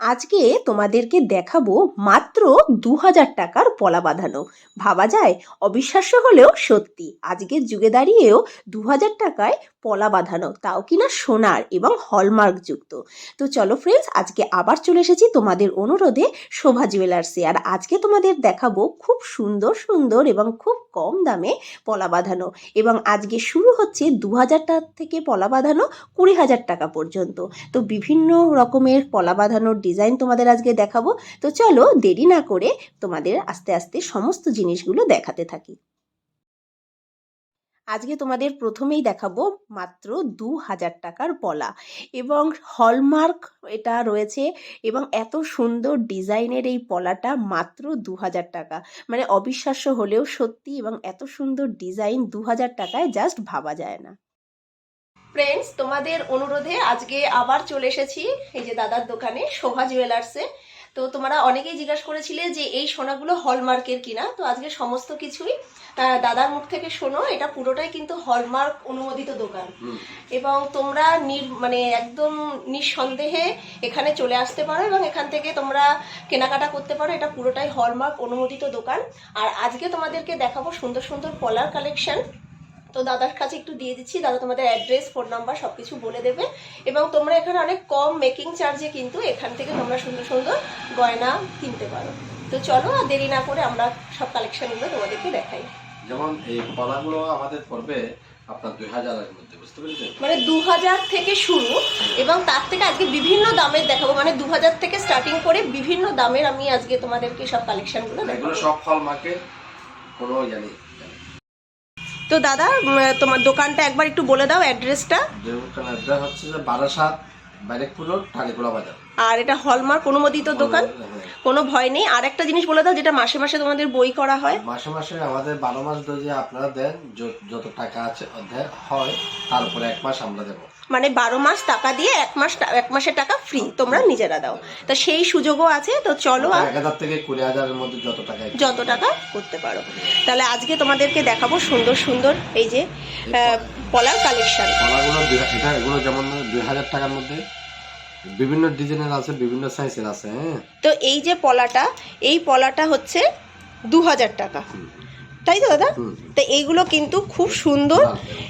আজকে তোমাদেরকে দেখাবো মাত্র দু হাজার টাকার পলা বাঁধানো। ভাবা যায়, অবিশ্বাস্য হলেও সত্যি। আজকের যুগে দাঁড়িয়েও দু হাজার টাকায় পলা বাঁধানো, তাও কিনা সোনার এবং হলমার্ক যুক্ত। তো চলো ফ্রেন্ডস আজকে আবার চলে এসেছি তোমাদের অনুরোধে শোভা জুয়েলার্সে আর আজকে তোমাদের দেখাবো খুব সুন্দর সুন্দর এবং খুব কম দামে পলা বাঁধানো। এবং আজকে শুরু হচ্ছে দু হাজার টাকা থেকে পলা বাঁধানো কুড়ি হাজার টাকা পর্যন্ত। তো বিভিন্ন রকমের পলা বাঁধানোর ডিজাইন তোমাদের আজকে দেখাবো। তো চলো দেরি না করে তোমাদের আস্তে আস্তে সমস্ত জিনিসগুলো দেখাতে থাকি। আজকে তোমাদের প্রথমেই দেখাবো মাত্র দু হাজার টাকার পলা এবং হলমার্ক এটা রয়েছে এবং এত সুন্দর ডিজাইনের এই পলাটা মাত্র দু হাজার টাকা। মানে অবিশ্বাস্য হলেও সত্যি এবং এত সুন্দর ডিজাইন দু হাজার টাকায় জাস্ট ভাবা যায় না। ফ্রেন্ডস তোমাদের অনুরোধে আজকে আবার চলে এসেছি এই যে দাদার দোকানে শোভা জুয়েলার্সে তো তোমরা অনেকেই জিজ্ঞাসা করেছিলে যে এই সোনাগুলো হলমার্কের কিনা। তো আজকে সমস্ত কিছুই দাদার মুখ থেকে শোনো এটা পুরোটাই কিন্তু হলমার্ক অনুমোদিত দোকান। এবং তোমরা মানে একদম নিঃসন্দেহে এখানে চলে আসতে পারো এবং এখান থেকে তোমরা কেনাকাটা করতে পারো। এটা পুরোটাই হলমার্ক অনুমোদিত দোকান। আর আজকে তোমাদেরকে দেখাবো সুন্দর সুন্দর পলার কালেকশন তো দাদার কাছে একটু দিয়ে দিচ্ছি। দাদা তোমাদের অ্যাড্রেস ফোন নাম্বার সব কিছু বলে দেবে। এবং তোমরা এখানে অনেক কম মেকিং চার্জে কিন্তু এখান থেকে তোমরা সুন্দর সুন্দর গয়না কিনতে পারো। তো চলো আর দেরি না করে আমরা সব কালেকশনগুলো তোমাদেরকে দেখাই। যেমন এই পলাগুলো আমাদের পড়বে আপনার দুই হাজারের মধ্যে বুঝতে পেরেছেন? মানে দু হাজার থেকে শুরু এবং তার থেকে আজকে বিভিন্ন দামের দেখাবো। মানে দু হাজার থেকে স্টার্টিং করে বিভিন্ন দামের আমি আজকে তোমাদেরকে সব কালেকশনগুলো এগুলো দেখাবো সব ফল মার্কেট কোনো জানি তো দাদা তোমার দোকানটা একবার একটু বলে দাও অ্যাড্রেসটা। অ্যাড্রেস হচ্ছে যে বারাসাত বাজার। আর এটা হলমার্ক অনুমোদিত দোকান? হ্যাঁ। কোনো ভয় নেই। আর একটা জিনিস বলে দাও যেটা মাসে মাসে তোমাদের বই করা হয়। মাসে মাসে আমাদের বারো মাস ধরে যে আপনারা দেন যত টাকা আছে হয় তারপরে এক মাস আমরা দেবো। মানে বারো মাস টাকা দিয়ে এক মাস এক মাসের টাকা ফ্রি তোমরা নিজেরা দাও। তো সেই সুযোগও আছে তো চলো থেকে কুড়ি হাজারের মধ্যে যত টাকা যত টাকা করতে পারো। তাহলে আজকে তোমাদেরকে দেখাবো সুন্দর সুন্দর এই যে পলার কালেকশন পলাগুলো এটা এগুলো যেমন দুই হাজার টাকার মধ্যে বিভিন্ন ডিজাইনের আছে বিভিন্ন সাইজের আছে হ্যাঁ। তো এই যে পলাটা এই পলাটা হচ্ছে দু হাজার টাকা। তাই তো দাদা। তো এইগুলো কিন্তু খুব সুন্দর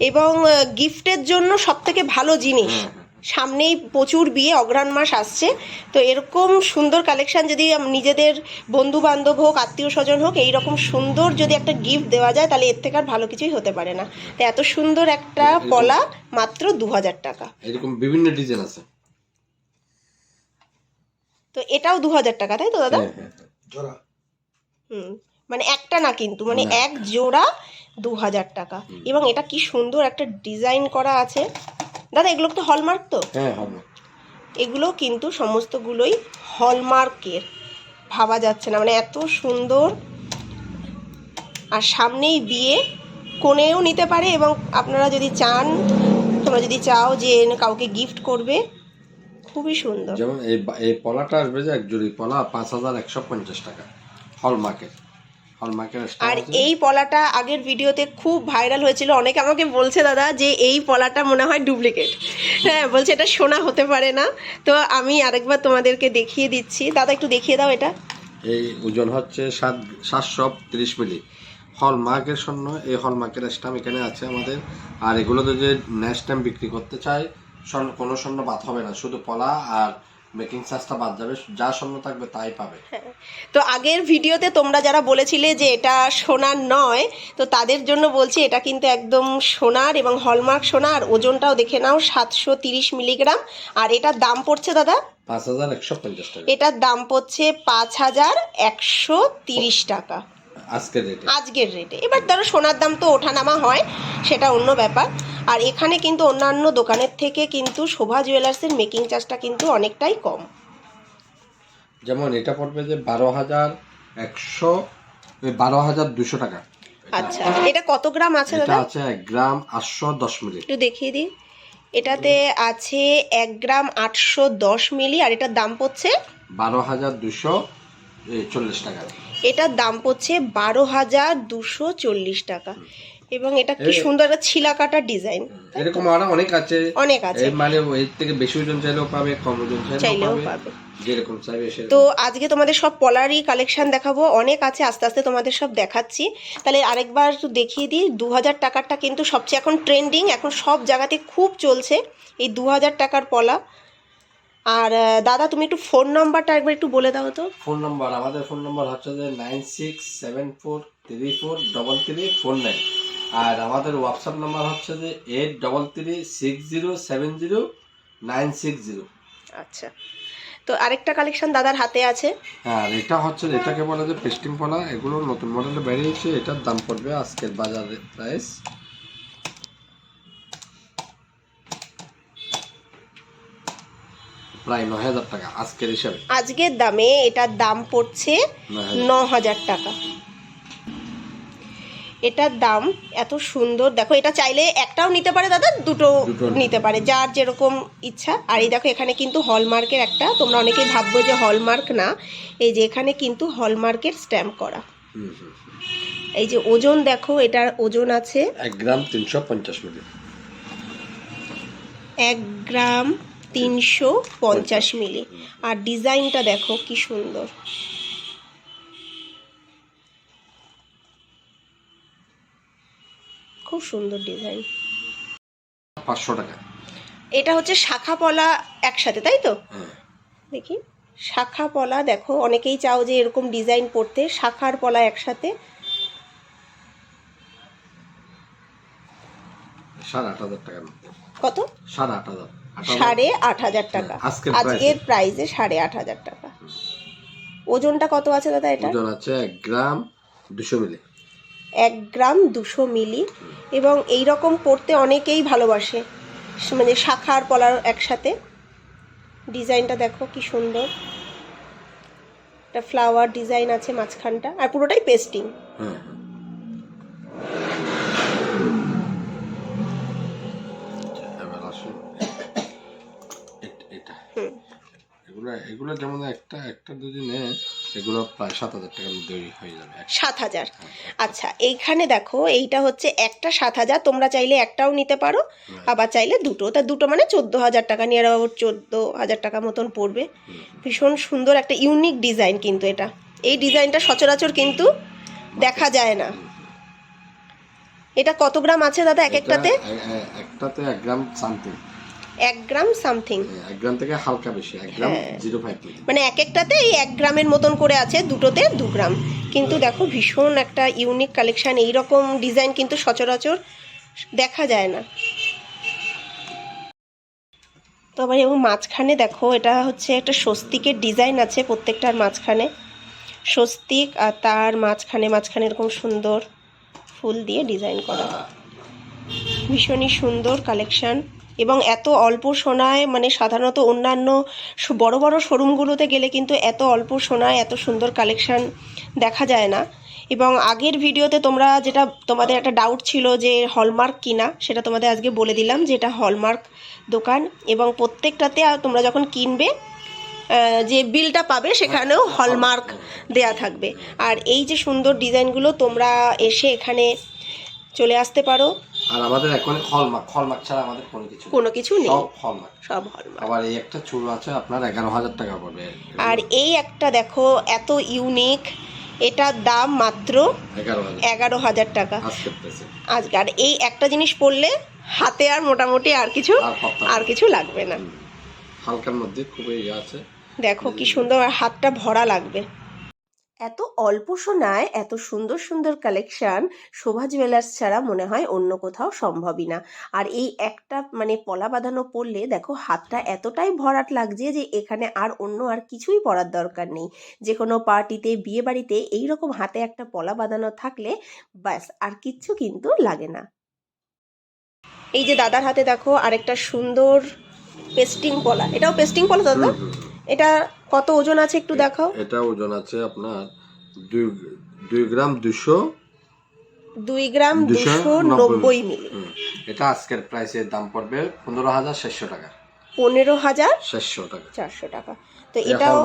এবং গিফটের জন্য সব থেকে ভালো জিনিস। হ্যাঁ, হ্যাঁ। সামনেই প্রচুর বিয়ে অগ্রহণ মাস আসছে। তো এরকম সুন্দর কালেকশন যদি নিজেদের বন্ধু বান্ধব হোক আত্মীয় স্বজন হোক এইরকম সুন্দর যদি একটা গিফট দেওয়া যায় তাহলে এর থেকে আর ভালো কিছুই হতে পারে না। তো এত সুন্দর একটা পলা মাত্র দু হাজার টাকা। এরকম বিভিন্ন ডিজাইন আছে। তো এটাও দু হাজার টাকা তাই তো দাদা? হ্যাঁ, হ্যাঁ, হ্যাঁ। হুম। মানে একটা না কিন্তু মানে এক জোড়া দু হাজার টাকা এবং এটা কি সুন্দর একটা ডিজাইন করা আছে। দাদা এগুলো তো হলমার্ক তো? হ্যাঁ এগুলো কিন্তু সমস্তগুলোই হলমার্কের। ভাবা যাচ্ছে না মানে এত সুন্দর। আর সামনেই বিয়ে কোণেও নিতে পারে এবং আপনারা যদি চান তোমরা যদি চাও যে কাউকে গিফট করবে খুবই সুন্দর। যেমন এই এই পলাটা আসবে যে এক জুড়ি পলা পাঁচ হাজার একশো পঞ্চাশ টাকা হল মার্কেট হল মার্কেট আর এই পলাটা আগের ভিডিওতে খুব ভাইরাল হয়েছিল। অনেকে আমাকে বলছে দাদা যে এই পলাটা মনে হয় ডুপ্লিকেট। হ্যাঁ বলছে এটা সোনা হতে পারে না। তো আমি আরেকবার তোমাদেরকে দেখিয়ে দিচ্ছি। দাদা একটু দেখিয়ে দাও এটা। এই ওজন হচ্ছে সাত সাতশো তিরিশ মিলি। হল মার্কের স্বর্ণ এই হল মার্কের স্ট্যাম্প এখানে আছে আমাদের। আর এগুলোতে যে ন্যাশ স্ট্যাম্প বিক্রি করতে চাই স্বর্ণ কোনো স্বর্ণ বাদ হবে না। শুধু পলা আর মেকিং চার্জটা বাদ যাবে যা স্বর্ণ থাকবে তাই পাবে। তো আগের ভিডিওতে তোমরা যারা বলেছিলে যে এটা সোনার নয় তো তাদের জন্য বলছি এটা কিন্তু একদম সোনার এবং হলমার্ক সোনা আর ওজনটাও দেখে নাও সাতশো তিরিশ মিলিগ্রাম আর এটার দাম পড়ছে দাদা? পাঁচ হাজার একশো পঞ্চাশ টাকা। এটার দাম পড়ছে পাঁচ হাজার একশো তিরিশ টাকা। আজকের রেটে আজকের রেটে এবার ধরো সোনার দাম তো ওঠানামা হয় সেটা অন্য ব্যাপার। আর এখানে কিন্তু অন্যান্য দোকানের থেকে কিন্তু শোভা জুয়েলার্সের মেকিং চার্জটা কিন্তু অনেকটাই কম। যেমন এটা পড়বে যে বারো হাজার একশো বারো হাজার দুশো টাকা। আচ্ছা এটা কত গ্রাম আছে দাদা? আছে এক গ্রাম আটশো দশ মিলি। একটু দেখিয়ে দিই। এটাতে আছে এক গ্রাম আটশো দশ মিলি আর এটার দাম পড়ছে? বারো হাজার দুশো চল্লিশ টাকা। এটার দাম পড়ছে বারো হাজার দুশো চল্লিশ টাকা। এবং এটা কি সুন্দর একটা ছিলা কাটা ডিজাইন। এরকম আরও অনেক আছে। অনেক আছে। মানে এর থেকে বেশি ওজন চাইলেও পাবে কম ওজন চাইলেও পাবে। পাবে। যেরকম চাইবে তো আজকে তোমাদের সব পলারই কালেকশন দেখাবো। অনেক আছে আস্তে আস্তে তোমাদের সব দেখাচ্ছি। তাহলে আরেকবার একটু দেখিয়ে দিই দু হাজার টাকারটা কিন্তু সবচেয়ে এখন ট্রেন্ডিং এখন সব জায়গাতে খুব চলছে। এই দু হাজার টাকার পলা আর দাদা তুমি একটু ফোন নাম্বারটা একবার একটু বলে দাও তো। ফোন নাম্বার আমাদের ফোন নাম্বার হচ্ছে যে nine six seven four three four double three four nine আর আমাদের হোয়াটসঅ্যাপ নাম্বার হচ্ছে যে eight double three six zero seven zero nine six zero আচ্ছা। তো আরেকটা কালেকশন দাদার হাতে আছে। আর এটা হচ্ছে এটাকে বলে যে পেস্টিং পলা এগুলো নতুন মডেলে বেরিয়েছে এটার দাম পড়বে আজকের বাজারে প্রাইস প্রায় নয় হাজার টাকা আজকের হিসাবে। আজকের দামে এটার দাম পড়ছে ন হাজার টাকা। এটার দাম এত সুন্দর। দেখো এটা চাইলে একটাও নিতে পারে দাদা দুটো নিতে পারে যার যেরকম ইচ্ছা। আর এই দেখো এখানে কিন্তু হলমার্কের একটা তোমরা অনেকেই ভাববো যে হলমার্ক না। এই যে এখানে কিন্তু হলমার্কের স্ট্যাম্প করা। এই যে ওজন দেখো এটার ওজন আছে এক গ্রাম তিনশো পঞ্চাশ মিলি। এক গ্রাম তিনশো পঞ্চাশ মিলি। আর ডিজাইনটা দেখো কি সুন্দর। খুব সুন্দর ডিজাইন। পাঁচশো টাকা। এটা হচ্ছে শাখা পলা একসাথে তাই তো? হ্যাঁ। দেখি। শাখা পলা দেখো অনেকেই চাও যে এরকম ডিজাইন পড়তে শাখার পলা একসাথে। সাড়ে আট হাজার কত? সাড়ে আট হাজার। সাড়ে আট হাজার টাকা। হ্যাঁ, আজকের আজকের প্রাইসে সাড়ে আট হাজার টাকা। ওজনটা কত আছে দাদা এটা? ওজন আছে এক গ্রাম দুশো মিলি। এক গ্রাম দুশো মিলি। এবং এই রকম পড়তে অনেকেই ভালোবাসে। মানে শাখার পলার একসাথে। ডিজাইনটা দেখো কি সুন্দর। একটা ফ্লাওয়ার ডিজাইন আছে মাঝখানটা। আর পুরোটাই পেস্টিং হ্যাঁ এবার আসুন এট- এটা হুম এগুলো এগুলো যেমন একটা একটা যদি নেয় এগুলো প্রায় সাত হাজার টাকার মধ্যে হয়ে যাবে। সাত হাজার। আচ্ছা এইখানে দেখো এইটা হচ্ছে একটা সাত হাজার। তোমরা চাইলে একটাও নিতে পারো আবার চাইলে দুটো। তা দুটো মানে চোদ্দ হাজার টাকা নিয়ে আবার চোদ্দ হাজার টাকা মতন পড়বে। ভীষণ সুন্দর একটা ইউনিক ডিজাইন কিন্তু এটা। এই ডিজাইনটা সচরাচর কিন্তু দেখা যায় না। এটা কত গ্রাম আছে দাদা এক একটাতে? একটাতে এক গ্রাম সামথিং। এক গ্রাম সামথিং। এক গ্রাম থেকে হালকা বেশি এক গ্রাম হ্যাঁ। জিরো ফাইভ মানে এক একটাতে এই এক গ্রামের মতন করে আছে দুটোতে দু গ্রাম। কিন্তু দেখো ভীষণ একটা ইউনিক কালেকশন এইরকম ডিজাইন কিন্তু সচরাচর দেখা যায় না। তো আবার এবং মাঝখানে দেখো এটা হচ্ছে একটা স্বস্তিকের ডিজাইন আছে প্রত্যেকটার মাঝখানে। স্বস্তিক আর তার মাঝখানে মাঝখানে এরকম সুন্দর ফুল দিয়ে ডিজাইন করা। ভীষণই সুন্দর কালেকশন এবং এত অল্প সোনায় মানে সাধারণত অন্যান্য বড় বড় শোরুমগুলোতে গেলে কিন্তু এত অল্প সোনায় এত সুন্দর কালেকশান দেখা যায় না। এবং আগের ভিডিওতে তোমরা যেটা তোমাদের একটা ডাউট ছিল যে হলমার্ক কিনা সেটা তোমাদের আজকে বলে দিলাম যে এটা হলমার্ক দোকান এবং প্রত্যেকটাতে আর তোমরা যখন কিনবে যে বিলটা পাবে সেখানেও হলমার্ক দেয়া থাকবে। আর এই যে সুন্দর ডিজাইনগুলো তোমরা এসে এখানে চলে আসতে পারো। আর আমাদের এখন হলমার্ক হলমার্ক ছাড়া আমাদের কোনো কিছু। কোনো কিছু নেই। সব হলমার্ক সব হলমার্ক আবার এই একটা চুল আছে আপনার এগারো হাজার টাকা পড়বে। আর এই একটা দেখো এত ইউনিক এটার দাম মাত্র এগারো হাজার। টাকা। আজকে আর এই একটা জিনিস পড়লে হাতে আর মোটামুটি আর কিছু আর কিছু লাগবে না। হালকার মধ্যে খুবই ইয়ে আছে। দেখো কি সুন্দর আর হাতটা ভরা লাগবে। এত অল্প সোনায় এত সুন্দর সুন্দর কালেকশন শোভা জুয়েলার্স ছাড়া মনে হয় অন্য কোথাও সম্ভবই না। আর এই একটা মানে পলা বাঁধানো পরলে দেখো হাতটা এতটাই ভরাট লাগছে যে এখানে আর অন্য আর কিছুই পরার দরকার নেই। যে কোনো পার্টিতে বিয়ে বাড়িতে এইরকম হাতে একটা পলা বাঁধানো থাকলে ব্যাস আর কিচ্ছু কিন্তু লাগে না। এই যে দাদার হাতে দেখো আরেকটা সুন্দর পেস্টিং পলা। এটাও পেস্টিং পলা দাদা। এটা কত ওজন আছে একটু দেখাও? এটা ওজন আছে আপনার দুই দুই গ্রাম দুশো দুই গ্রাম দুশো নব্বই মিলি। এটা আজকের প্রাইসের দাম পড়বে পনেরো হাজার সাতশো টাকা। পনেরো হাজার সাতশো টাকা। চারশো টাকা। তো এটা এটাও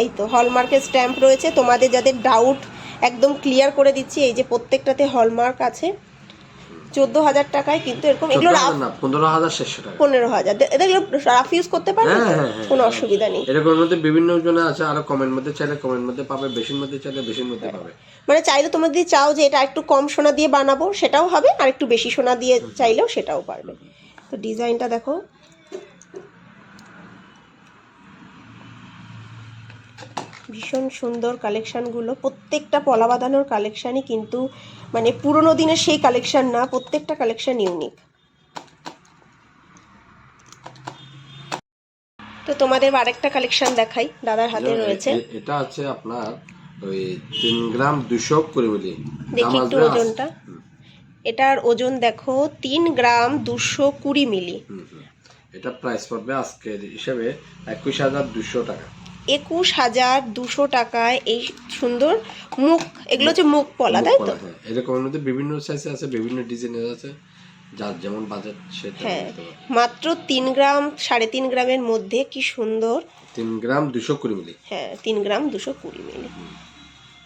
এই তো হলমার্কের স্ট্যাম্প রয়েছে। তোমাদের যাদের ডাউট একদম ক্লিয়ার করে দিচ্ছি এই যে প্রত্যেকটাতে হলমার্ক আছে। চোদ্দ হাজার টাকায় কিন্তু এরকম এগুলো পনেরো হাজার শেষশো টাকা। পনেরো হাজার এগুলো রাফ ইউজ করতে পারবে হ্যাঁ? হ্যাঁ, কোনো হ্যাঁ। অসুবিধা নেই। এরকমের মধ্যে বিভিন্ন জনে আছে আরও কমেন্ট মধ্যে চাইলে কমেন্ট মধ্যে পাবে বেশির মধ্যে চাইলে বেশির মধ্যে পাবে। মানে চাইলে তোমরা যদি চাও যে এটা একটু কম সোনা দিয়ে বানাবো সেটাও হবে আর একটু বেশি সোনা দিয়ে চাইলেও সেটাও পারবে। তো ডিজাইনটা দেখো। ভীষণ সুন্দর কালেকশানগুলো প্রত্যেকটা পলা বাঁধানোর কালেকশানই কিন্তু মানে পুরোনো দিনের সেই কালেকশন না প্রত্যেকটা কালেকশন ইউনিক তো তোমাদের আরেকটা কালেকশন দেখাই দাদার হাতে রয়েছে। এটা আছে আপনার ওই তিন গ্রাম দুশো কুড়ি মিলি দেখি একটু ওজনটা। এটার ওজন দেখো তিন গ্রাম দুশো কুড়ি মিলি হুম, হুম। এটা প্রাইস পড়বে আজকের হিসাবে একুশ হাজার দুশো টাকা। একুশ হাজার দুশো টাকায় এই সুন্দর মুখ এগুলো হচ্ছে মুখ পলা তাই তো? হ্যাঁ, এরকমের মধ্যে বিভিন্ন সাইজে আছে বিভিন্ন ডিজাইনের আছে যার যেমন বাজেট সেটা হ্যাঁ। মাত্র তিন গ্রাম সাড়ে তিন গ্রামের মধ্যে কি সুন্দর? তিন গ্রাম দুশো কুড়ি মিলি। হ্যাঁ তিন গ্রাম দুশো কুড়ি মিলি।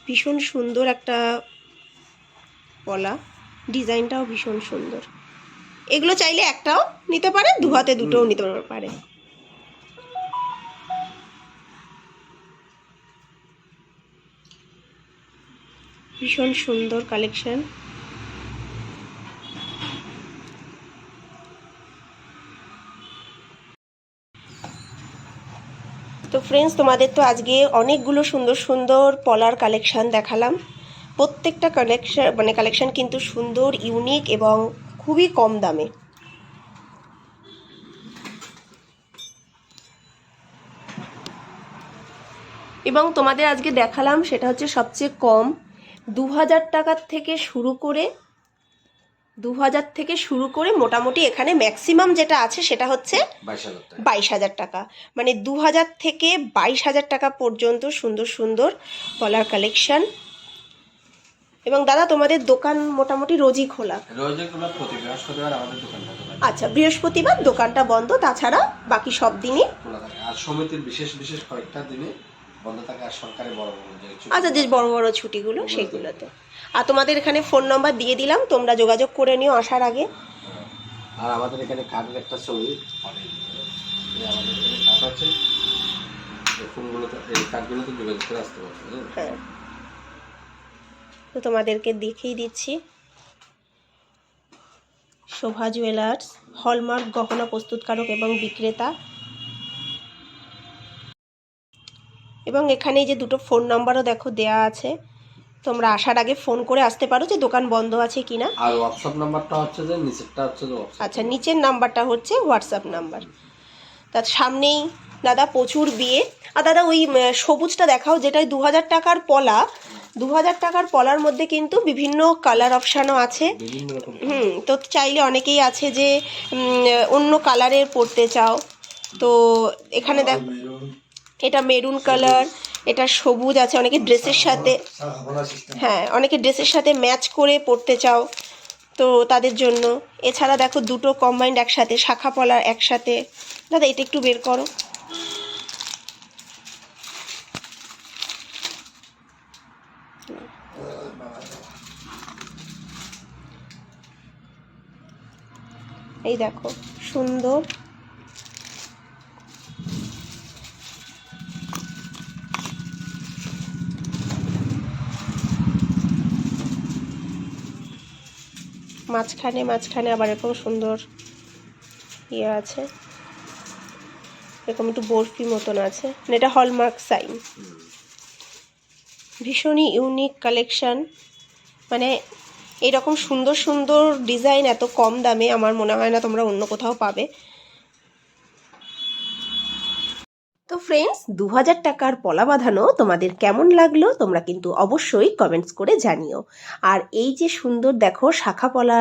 ভীষণ সুন্দর একটা পলা ডিজাইনটাও ভীষণ সুন্দর। এগুলো চাইলে একটাও নিতে পারে দু হাতে দুটোও নিতে পারে। ভীষণ সুন্দর কালেকশন। তো ফ্রেন্ডস তোমাদের তো আজকে অনেকগুলো সুন্দর সুন্দর পলার কালেকশন দেখালাম। প্রত্যেকটা কালেকশন মানে কালেকশন কিন্তু সুন্দর ইউনিক এবং খুবই কম দামে। এবং তোমাদের আজকে দেখালাম সেটা হচ্ছে সবচেয়ে কম দু হাজার টাকার থেকে শুরু করে দু হাজার থেকে শুরু করে মোটামুটি এখানে ম্যাক্সিমাম যেটা আছে সেটা হচ্ছে বাইশ হাজার টাকা। মানে দু হাজার থেকে বাইশ হাজার টাকা পর্যন্ত সুন্দর সুন্দর পলার কালেকশন এবং দাদা তোমাদের দোকান মোটামুটি রোজই খোলা। আচ্ছা বৃহস্পতিবার দোকানটা বন্ধ তাছাড়া বাকি সব দিনই? আর সমিতির বিশেষ বিশেষ কয়েকটা দিনে বন্ধ থাকে আর সরকারি বড় বড় যে আচ্ছা যে বড় বড় ছুটিগুলো সেগুলোতে। আর তোমাদের এখানে ফোন নম্বর দিয়ে দিলাম তোমরা যোগাযোগ করে নিও আসার আগে। আর আমাদের এখানে কার্ডের একটা ছবি অনেক আমাদের এখানে কার্ড আছে ফোনগুলোতে এই কার্ডগুলোতে যোগাযোগ করে আসতে পারবে হ্যাঁ। তো তোমাদেরকে দেখিয়ে দিচ্ছি। শোভা জুয়েলার্স হলমার্ক গহনা প্রস্তুতকারক এবং বিক্রেতা। এবং এখানে যে দুটো ফোন নাম্বারও দেখো দেয়া আছে। তোমরা আসার আগে ফোন করে আসতে পারো যে দোকান বন্ধ আছে কিনা। আর হোয়াটসঅ্যাপ নাম্বারটা হচ্ছে যে নিচেরটা হচ্ছে যে আচ্ছা নিচের নাম্বারটা হচ্ছে হোয়াটসঅ্যাপ নাম্বার। তার সামনেই দাদা প্রচুর বিয়ে। আর দাদা ওই উম, সবুজটা দেখাও যেটাই দু হাজার টাকার পলা। দু হাজার টাকার পলার মধ্যে কিন্তু বিভিন্ন কালার অপশানও আছে। বিভিন্ন রকম হুম তো চাইলে অনেকেই আছে যে উম, অন্য কালারের পরতে চাও। তো এখানে দেখ এটা মেরুন কালার, এটা সবুজ আছে, অনেকে ড্রেসের সাথে হ্যাঁ অনেকে ড্রেসের সাথে ম্যাচ করে পরতে চাও তো তাদের জন্য। এছাড়া দেখো দুটো কম্বাইন্ড একসাথে, শাখা পলা একসাথে। দাদা, এটা একটু বের করো। এই দেখো, সুন্দর। মাঝখানে মাঝখানে আবার এরকম সুন্দর ইয়ে আছে। এরকম একটু বরফি মতন আছে। মানে এটা হলমার্ক সাইন। ভীষণই ইউনিক কালেকশন মানে এরকম সুন্দর সুন্দর ডিজাইন এত কম দামে আমার মনে হয় না তোমরা অন্য কোথাও পাবে। তো ফ্রেন্ডস দু হাজার টাকার পলা বাঁধানো তোমাদের কেমন লাগল তোমরা কিন্তু অবশ্যই কমেন্টস করে জানিও। আর এই যে সুন্দর দেখো শাখা পলা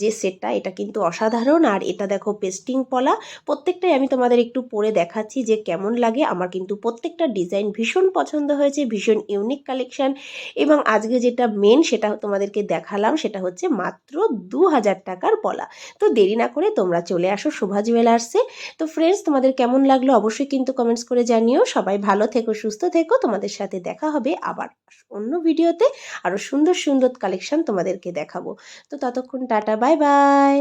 যে সেটটা, এটা কিন্তু অসাধারণ। আর এটা দেখো পেস্টিং পলা। প্রত্যেকটাই আমি তোমাদের একটু পরে দেখাচ্ছি যে কেমন লাগে। আমার কিন্তু প্রত্যেকটা ডিজাইন ভীষণ পছন্দ হয়েছে, ভীষণ ইউনিক কালেকশন এবং আজকে যেটা মেন সেটা তোমাদেরকে দেখালাম, সেটা হচ্ছে মাত্র দু হাজার টাকার পলা। তো দেরি না করে তোমরা চলে আসো শোভা জুয়েলার্সে তো ফ্রেন্ডস তোমাদের কেমন লাগল অবশ্যই কিন্তু কমেন্টস করে জানিও। সবাই ভালো থেকো, সুস্থ থেকো। তোমাদের সাথে দেখা হবে আবার অন্য ভিডিওতে। আরও সুন্দর সুন্দর কালেকশন তোমাদেরকে দেখাবো। তো ততক্ষণ টাটা বাই বাই